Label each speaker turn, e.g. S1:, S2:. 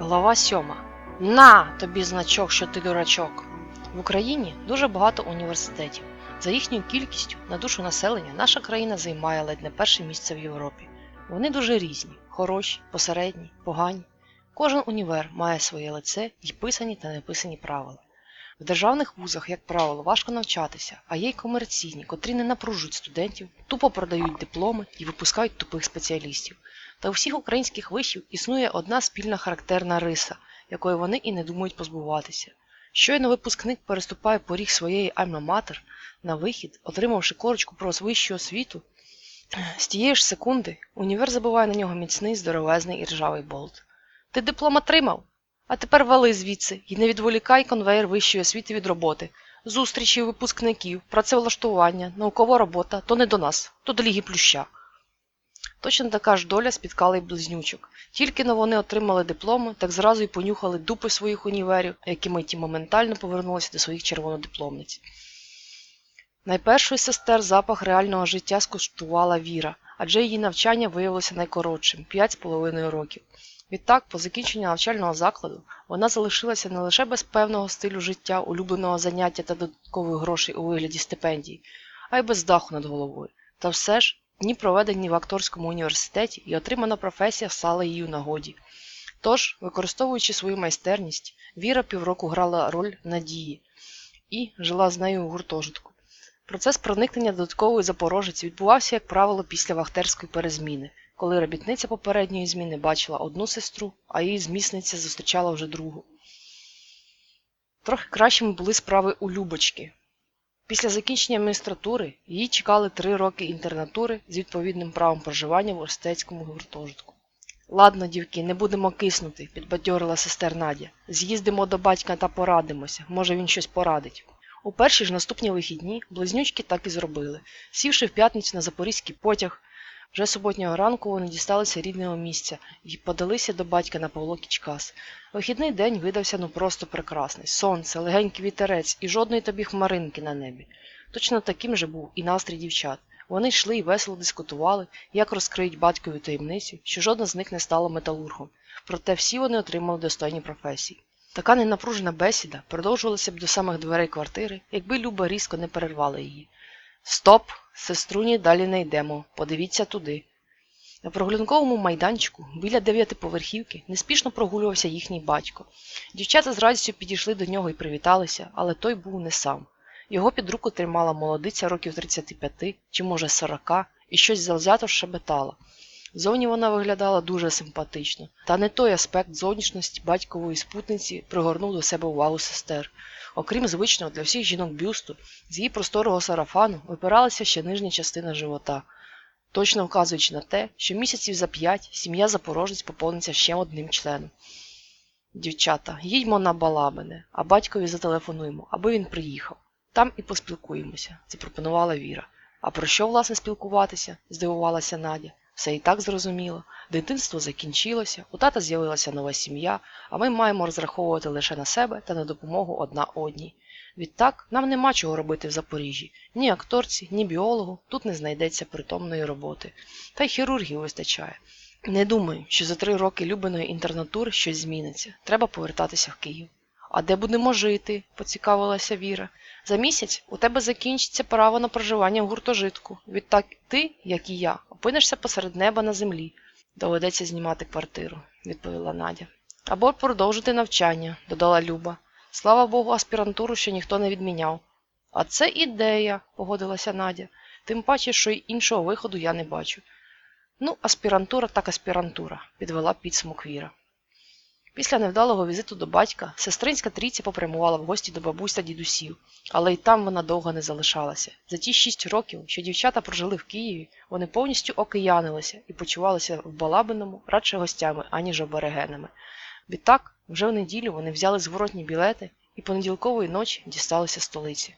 S1: Глава 7. На тобі значок, що ти дурачок. В Україні дуже багато університетів. За їхньою кількістю на душу населення наша країна займає ледь не перше місце в Європі. Вони дуже різні, хороші, посередні, погані. Кожен універ має своє лице і писані та неписані правила. В державних вузах, як правило, важко навчатися, а є й комерційні, котрі не напружують студентів, тупо продають дипломи і випускають тупих спеціалістів. Та у всіх українських вишів існує одна спільна характерна риса, якої вони і не думають позбуватися. Щойно випускник переступає поріг своєї альма-матер на вихід, отримавши корочку про вищу освіту, з тієї ж секунди універ забиває на нього міцний, здоровезний і ржавий болт. Ти диплом отримав? А тепер вали звідси і не відволікай конвейер вищої освіти від роботи. Зустрічі випускників, працевлаштування, наукова робота то не до нас, то до ліги плюща. Точно така ж доля спіткала й близнючок. Тільки но вони отримали дипломи, так зразу й понюхали дупи своїх універів, які миті моментально повернулися до своїх червонодипломниць. Найпершою сестер запах реального життя скуштувала Віра, адже її навчання виявилося найкоротшим 5,5 років. Відтак, по закінченню навчального закладу, вона залишилася не лише без певного стилю життя, улюбленого заняття та додаткових грошей у вигляді стипендій, а й без даху над головою. Та все ж дні проведені в акторському університеті і отримана професія стала їй у нагоді. Тож, використовуючи свою майстерність, Віра півроку грала роль Надії і жила з нею у гуртожитку. Процес проникнення додаткової запорожець відбувався, як правило, після вахтерської перезміни, коли робітниця попередньої зміни бачила одну сестру, а її змісниця зустрічала вже другу. Трохи кращими були справи у Любочки. Після закінчення адміністратури її чекали три роки інтернатури з відповідним правом проживання в університетському гуртожитку. Ладно, дівки, не будемо киснути, підбадьорила сестер Надя. З'їздимо до батька та порадимося, може він щось порадить. У перші ж наступні вихідні близнючки так і зробили. Сівши в п'ятницю на запорізький потяг, вже суботнього ранку вони дісталися рідного місця і подалися до батька на Павло Кічкас. Вихідний день видався ну просто прекрасний. Сонце, легенький вітерець і жодної тобі хмаринки на небі. Точно таким же був і настрій дівчат. Вони йшли і весело дискутували, як розкриють батькові таємницю, що жодна з них не стала металургом. Проте всі вони отримали достойні професії. Така ненапружена бесіда продовжувалася б до самих дверей квартири, якби Люба різко не перервала її. Стоп, сеструні, далі не йдемо. Подивіться туди. На прогулянковому майданчику біля дев'ятиповерхівки неспішно прогулювався їхній батько. Дівчата з радістю підійшли до нього і привіталися, але той був не сам. Його під руку тримала молодиця років 35 чи, може, 40 і щось завзято шебетала. Зовні вона виглядала дуже симпатично, та не той аспект зовнішності батькової спутниці пригорнув до себе увагу сестер. Окрім звичного для всіх жінок бюсту, з її просторого сарафану випиралася ще нижня частина живота, точно вказуючи на те, що місяців за п'ять сім'я запорожець поповниться ще одним членом. Дівчата, їдьмо на балабине, а батькові зателефонуємо, аби він приїхав. Там і поспілкуємося, запропонувала Віра. А про що, власне, спілкуватися? здивувалася Надя. Все і так зрозуміло. Дитинство закінчилося, у тата з'явилася нова сім'я, а ми маємо розраховувати лише на себе та на допомогу одна одній. Відтак нам нема чого робити в Запоріжжі. Ні акторці, ні біологу тут не знайдеться притомної роботи. Та й хірургів вистачає. Не думаю, що за три роки любиної інтернатури щось зміниться. Треба повертатися в Київ. А де будемо жити? поцікавилася Віра. За місяць у тебе закінчиться право на проживання в гуртожитку. Відтак ти, як і я, опинишся посеред неба на землі. Доведеться знімати квартиру, відповіла Надя. Або продовжити навчання, додала Люба. Слава Богу, аспірантуру ще ніхто не відміняв. А це ідея, погодилася Надя. Тим паче, що й іншого виходу я не бачу. Ну, аспірантура так аспірантура, підвела підсмок Віра. Після невдалого візиту до батька сестринська трійця попрямувала в гості до бабусь та дідусів, але й там вона довго не залишалася. За ті шість років, що дівчата прожили в Києві, вони повністю окиянилися і почувалися в Балабиному радше гостями, аніж аборигенами. Відтак, вже в неділю вони взяли зворотні білети і понеділкової ночі дісталися столиці.